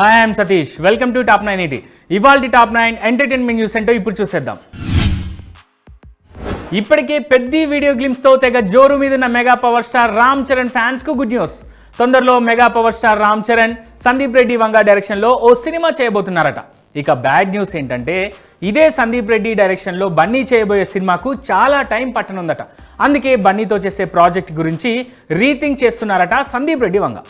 Hi I'm Satish welcome to top nine eighty ఇవాల్టి top nine entertainment news ఏంటో ఇప్పుడు చూసేద్దాం. ఇప్పటికే పెద్ద వీడియో గ్లిమ్స్తో తెగ జోరు మీద ఉన్న mega power star Ram Charan ఫ్యాన్స్కు good news తొందరలో mega power star Ram Charan Sandeep Reddy Vanga డైరెక్షన్లో ఓ సినిమా చేయబోతున్నారట. ఇక బ్యాడ్ న్యూస్ ఏంటంటే ఇదే సందీప్ రెడ్డి డైరెక్షన్లో బన్నీ చేయబోయే సినిమాకు చాలా టైం పట్టనుందట. అందుకే బన్నీతో చేసే ప్రాజెక్ట్ గురించి రీథింక్ చేస్తున్నారట సందీప్ రెడ్డి వంగ.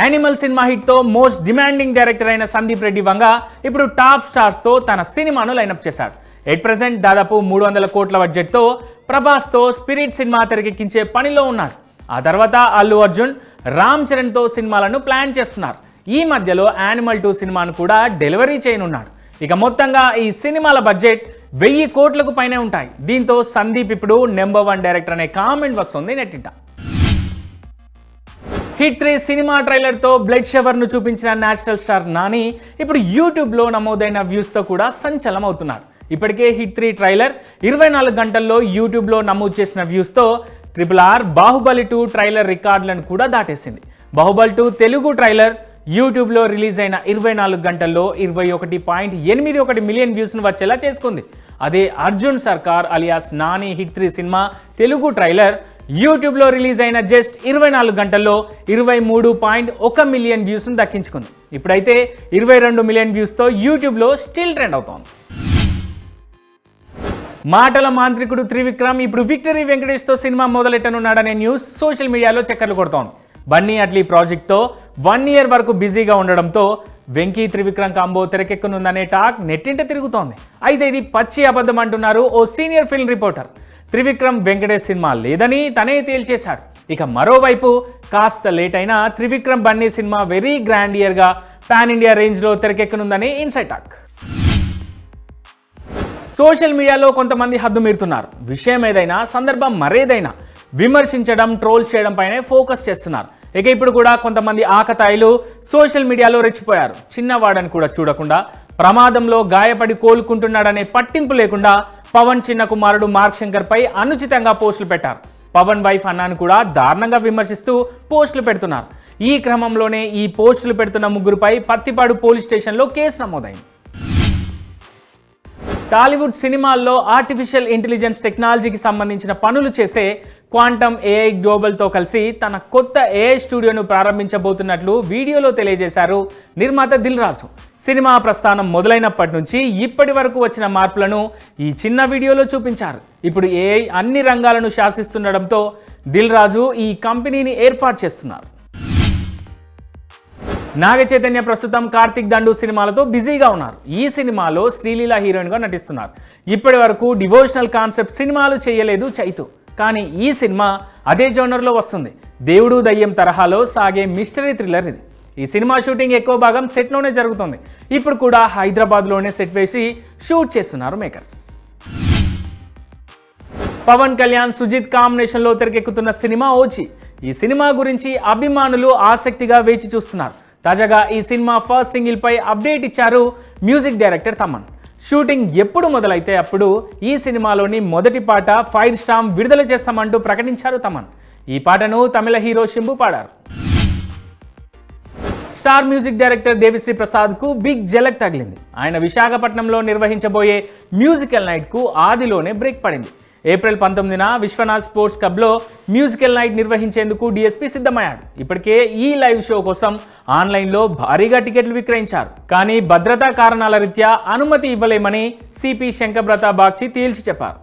యానిమల్ సినిమా హిట్తో మోస్ట్ డిమాండింగ్ డైరెక్టర్ అయిన సందీప్ రెడ్డి వంగ ఇప్పుడు టాప్ స్టార్స్తో తన సినిమాను లైనప్ చేశాడు ఎట్ ప్రెసెంట్ దాదాపు మూడు వందల కోట్ల బడ్జెట్తో ప్రభాస్తో స్పిరిట్ సినిమా తెరకెక్కించే పనిలో ఉన్నారు. ఆ తర్వాత అల్లు అర్జున్ రామ్ చరణ్తో సినిమాలను ప్లాన్ చేస్తున్నారు. ఈ మధ్యలో యానిమల్ టూ సినిమాను కూడా డెలివరీ చేయనున్నాడు. ఇక మొత్తంగా ఈ సినిమాల బడ్జెట్ వెయ్యి కోట్లకు పైనే ఉంటాయి. దీంతో సందీప్ ఇప్పుడు నెంబర్ వన్ డైరెక్టర్ అనే కామెంట్ వస్తుంది నెట్టింట. హిట్ త్రీ సినిమా ట్రైలర్తో బ్లడ్ షవర్ను చూపించిన నేషనల్ స్టార్ నాని ఇప్పుడు యూట్యూబ్లో నమోదైన వ్యూస్తో కూడా సంచలం అవుతున్నారు ఇప్పటికే హిట్ త్రీ ట్రైలర్ ఇరవై నాలుగు గంటల్లో యూట్యూబ్లో నమోదు చేసిన వ్యూస్తో triple R Baahubali two trailer రికార్డులను కూడా దాటేసింది. బాహుబలి టూ తెలుగు ట్రైలర్ యూట్యూబ్లో రిలీజ్ అయిన ఇరవై నాలుగు గంటల్లో ఇరవై ఒకటి పాయింట్ ఎనిమిది ఒకటి మిలియన్ వ్యూస్ను వచ్చేలా చేసుకుంది. అదే Arjun Sarkar alias Nani hit three cinema Telugu trailer యూట్యూబ్లో రిలీజ్ అయిన జస్ట్ ఇరవై నాలుగు గంటల్లో ఇరవై మూడు పాయింట్ ఒక మిలియన్ వ్యూస్ను దక్కించుకుంది. ఇప్పుడైతే ఇరవై రెండు మిలియన్ వ్యూస్తో యూట్యూబ్లో స్టిల్ ట్రెండ్ అవుతోంది. మాటల మాంత్రికుడు త్రివిక్రమ్ ఇప్పుడు విక్టరీ వెంకటేష్తో సినిమా మొదలెట్టనున్నాడనే న్యూస్ సోషల్ మీడియాలో చక్కర్లు కొడుతోంది. బన్నీ అట్లీ ప్రాజెక్ట్తో వన్ ఇయర్ వరకు బిజీగా ఉండడంతో వెంకీ త్రివిక్రమ్ కాంబో తెరకెక్కనుందనే టాక్ నెట్టింట తిరుగుతోంది. అయితే ఇది పచ్చి అబద్ధం అంటున్నారు ఓ senior film reporter. Trivikram Venkatesh cinema లేదని తనే తేల్చేశారు. ఇక మరోవైపు కాస్త లేట్ అయినా Trivikram Bunny cinema very grand ఇయర్గా pan India రేంజ్లో తెరకెక్కనుందని ఇన్సైట్ టాక్. సోషల్ మీడియాలో కొంతమంది హద్దు మీరుతున్నారు. విషయం ఏదైనా సందర్భం మరేదైనా విమర్శించడం ట్రోల్ చేయడం పైనే ఫోకస్ చేస్తున్నారు. ఇక ఇప్పుడు కూడా కొంతమంది ఆకతాయిలు సోషల్ మీడియాలో రెచ్చిపోయారు. చిన్నవాడని కూడా చూడకుండా ప్రమాదంలో గాయపడి కోలుకుంటున్నాడనే పట్టింపు లేకుండా పవన్ చిన్న కుమారుడు మార్క్ శంకర్ పై అనుచితంగా పోస్టులు పెట్టారు. పవన్ వైఫ్ అన్నాను కూడా దారుణంగా విమర్శిస్తూ పోస్టులు పెడుతున్నారు. ఈ క్రమంలోనే ఈ పోస్టులు పెడుతున్న ముగ్గురుపై పత్తిపాడు పోలీస్ స్టేషన్లో కేసు నమోదైంది. టాలీవుడ్ సినిమాల్లో ఆర్టిఫిషియల్ ఇంటెలిజెన్స్ టెక్నాలజీకి సంబంధించిన పనులు చేసే క్వాంటమ్ ఏఐ గ్లోబల్తో కలిసి తన కొత్త ఏఐ స్టూడియోను ప్రారంభించబోతున్నట్లు వీడియోలో తెలియజేశారు నిర్మాత దిల్ రాజు సినిమా ప్రస్థానం మొదలైనప్పటి నుంచి ఇప్పటి వరకు వచ్చిన మార్పులను ఈ చిన్న వీడియోలో చూపించారు. ఇప్పుడు ఏఐ అన్ని రంగాలను శాసిస్తుండడంతో దిల్ రాజు ఈ కంపెనీని ఏర్పాటు చేస్తున్నారు. నాగ చైతన్య ప్రస్తుతం కార్తిక్ దండు సినిమాలతో బిజీగా ఉన్నారు. ఈ సినిమాలో శ్రీలీల హీరోయిన్గా నటిస్తున్నారు. ఇప్పటి వరకు డివోషనల్ కాన్సెప్ట్ సినిమాలు చేయలేదు చైతు. కానీ ఈ సినిమా అదే జోనర్లో వస్తుంది. దేవుడు దయ్యం తరహాలో సాగే మిస్టరీ థ్రిల్లర్ ఇది. ఈ సినిమా షూటింగ్ ఎక్కువ భాగం సెట్లోనే జరుగుతుంది. ఇప్పుడు కూడా హైదరాబాద్లోనే సెట్ వేసి షూట్ చేస్తున్నారు మేకర్స్. పవన్ కళ్యాణ్ సుజిత్ కాంబినేషన్లో తెరకెక్కుతున్న సినిమా ఓచి ఈ సినిమా గురించి అభిమానులు ఆసక్తిగా వేచి చూస్తున్నారు. తాజాగా ఈ సినిమా ఫస్ట్ సింగిల్ పై అప్డేట్ ఇచ్చారు మ్యూజిక్ డైరెక్టర్ తమన్. షూటింగ్ ఎప్పుడు మొదలైతే అప్పుడు ఈ సినిమాలోని మొదటి పాట ఫైర్ స్టామ్ విడుదల చేస్తామంటూ ప్రకటించారు తమన్. ఈ పాటను తమిళ హీరో శింబు పాడారు. స్టార్ మ్యూజిక్ డైరెక్టర్ దేవిశ్రీ ప్రసాద్కు బిగ్ జలక్ తగిలింది. ఆయన విశాఖపట్నంలో నిర్వహించబోయే మ్యూజికల్ నైట్కు ఆదిలోనే బ్రేక్ పడింది. ఏప్రిల్ పంతొమ్మిదిన విశ్వనాథ్ స్పోర్ట్స్ క్లబ్లో మ్యూజికల్ నైట్ నిర్వహించేందుకు డిఎస్పీ సిద్ధమయ్యాడు. ఇప్పటికే ఈ లైవ్ షో కోసం ఆన్లైన్లో భారీగా టికెట్లు విక్రయించారు. కానీ భద్రతా కారణాల రీత్యా అనుమతి ఇవ్వలేమని సిపి శంకర్బ్రత బాగ్చి తేల్చి చెప్పారు.